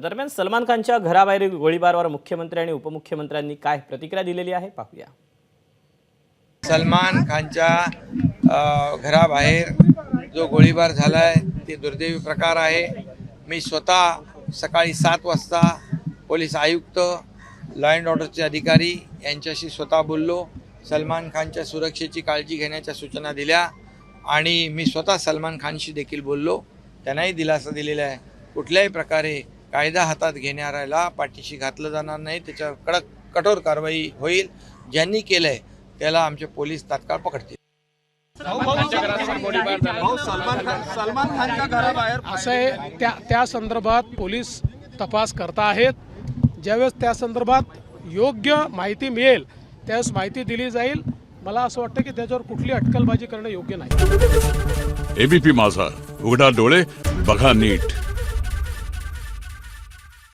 दरम्यान सलमान खानच्या घराबाहेरील गोळीबारावर मुख्यमंत्री आणि उपमुख्यमंत्र्यांनी काय प्रतिक्रिया दिलेली आहे? पाहूया. सलमान खानच्या घराबाहेर जो गोळीबार झाला आहे ते दुर्दैवी प्रकार आहे. मी स्वतः सकाळी सात वाजता पोलीस आयुक्त लॉ अँड ऑर्डरचे अधिकारी यांच्याशी स्वतः बोललो. सलमान खानच्या सुरक्षेची काळजी घेण्याच्या सूचना दिल्या आणि मी स्वतः सलमान खानशी देखील बोललो. त्यांनाही दिलासा दिलेला आहे. कुठल्याही प्रकारे कायदा हातात घेणाऱ्याला पाठीशी घातलं जाणार नाही. त्याच्यावर कडक कठोर कारवाई होईल. ज्यांनी केलं आहे त्याला आमचे पोलीस तात्काळ पकडतील. सलमान खानच्या घराबाहेर असं आहे त्या त्या संदर्भात पोलीस तपास करता आहेत. ज्यावेळेस त्या संदर्भात योग्य माहिती मिळेल त्यावेळेस माहिती दिली जाईल. मला असं वाटतं की त्याच्यावर कुठली अटकलबाजी करणं योग्य नाही. एबीपी माझा उघडा डोळे बघा नीट.